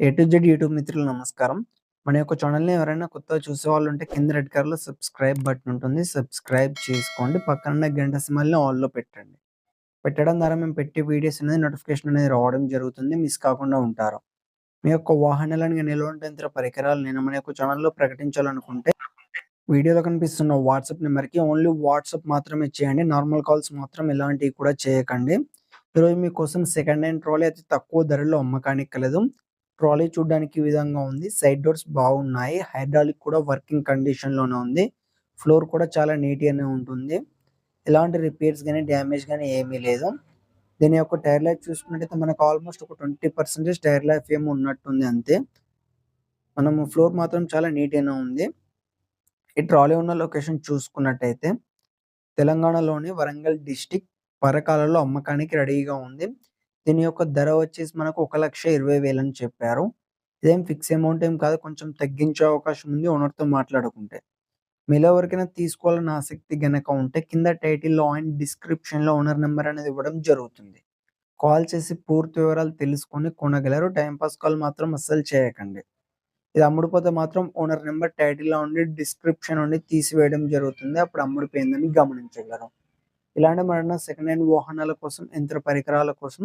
A to Z YouTube మిత్రులు నమస్కారం. మన యొక్క ఛానల్‌ని ఎవరైనా కొత్తగా చూసేవాళ్ళు ఉంటే కింద రెడ్ కలర్‌లో సబ్స్క్రైబ్ బటన్ ఉంటుంది. సబ్స్క్రైబ్ చేసుకోండి. పక్కన గంట సిమల్ని ఆల్‌లో పెట్టండి. పెట్టడం ద్వారా మేము పెట్టే వీడియోస్ అనేది నోటిఫికేషన్ అనేది రావడం జరుగుతుంది. మిస్ కాకుండా ఉంటారు. మీ యొక్క వాహనాలను గాని పరికరాలు నేను మన యొక్క ఛానల్‌లో ప్రకటించాలనుకుంటే వీడియోలో కనిపిస్తున్న వాట్సాప్ నెంబర్‌కి ఓన్లీ వాట్సాప్ మాత్రమే చేయండి. నార్మల్ కాల్స్ మాత్రం ఎలాంటివి కూడా చేయకండి. ఈరోజు మీకోసం సెకండ్ హ్యాండ్ ట్రాలీ అయితే తక్కువ ధరలో అమ్మకానికి కలదు. ట్రాలీ చూడడానికి విధంగా ఉంది. సైడ్ డోర్స్ బాగున్నాయి. హైడ్రాలిక్ కూడా వర్కింగ్ కండిషన్‌లోనే ఉంది. ఫ్లోర్ కూడా చాలా నీట్‌గానే ఉంటుంది. ఎలాంటి రిపేర్స్ కానీ డ్యామేజ్ కానీ ఏమీ లేదు. దీని యొక్క టైర్ లైఫ్ చూసుకున్నట్టయితే మనకు ఆల్మోస్ట్ ఒక 20% టైర్ లైఫ్ ఏమో ఉన్నట్టుంది అంతే. మనము ఫ్లోర్ మాత్రం చాలా నీట్‌గానే ఉంది. ఈ ట్రాలీ ఉన్న లొకేషన్ చూసుకున్నట్టయితే తెలంగాణలోని వరంగల్ డిస్ట్రిక్ట్ పరకాలలో అమ్మకానికి రెడీగా ఉంది. దీని యొక్క ధర వచ్చేసి మనకు 1,20,000 అని చెప్పారు. ఇదేం ఫిక్స్ అమౌంట్ ఏం కాదు. కొంచెం తగ్గించే అవకాశం ఉంది ఓనర్‌తో మాట్లాడుకుంటే. మీలో ఎవరికైనా తీసుకోవాలని ఆసక్తి గనక ఉంటే కింద టైటిల్‌లో అండ్ డిస్క్రిప్షన్‌లో ఓనర్ నెంబర్ అనేది ఇవ్వడం జరుగుతుంది. కాల్ చేసి పూర్తి వివరాలు తెలుసుకొని కొనగలరు. టైంపాస్ కాల్ మాత్రం అస్సలు చేయకండి. ఇది అమ్ముడిపోతే మాత్రం ఓనర్ నెంబర్ టైటిల్‌లో ఉండి డిస్క్రిప్షన్ నుండి తీసివేయడం జరుగుతుంది. అప్పుడు అమ్ముడిపోయిందని గమనించగలరు. ఇలాంటి మరెన్నో సెకండ్ హ్యాండ్ వాహనాల కోసం, యంత్ర పరికరాల కోసం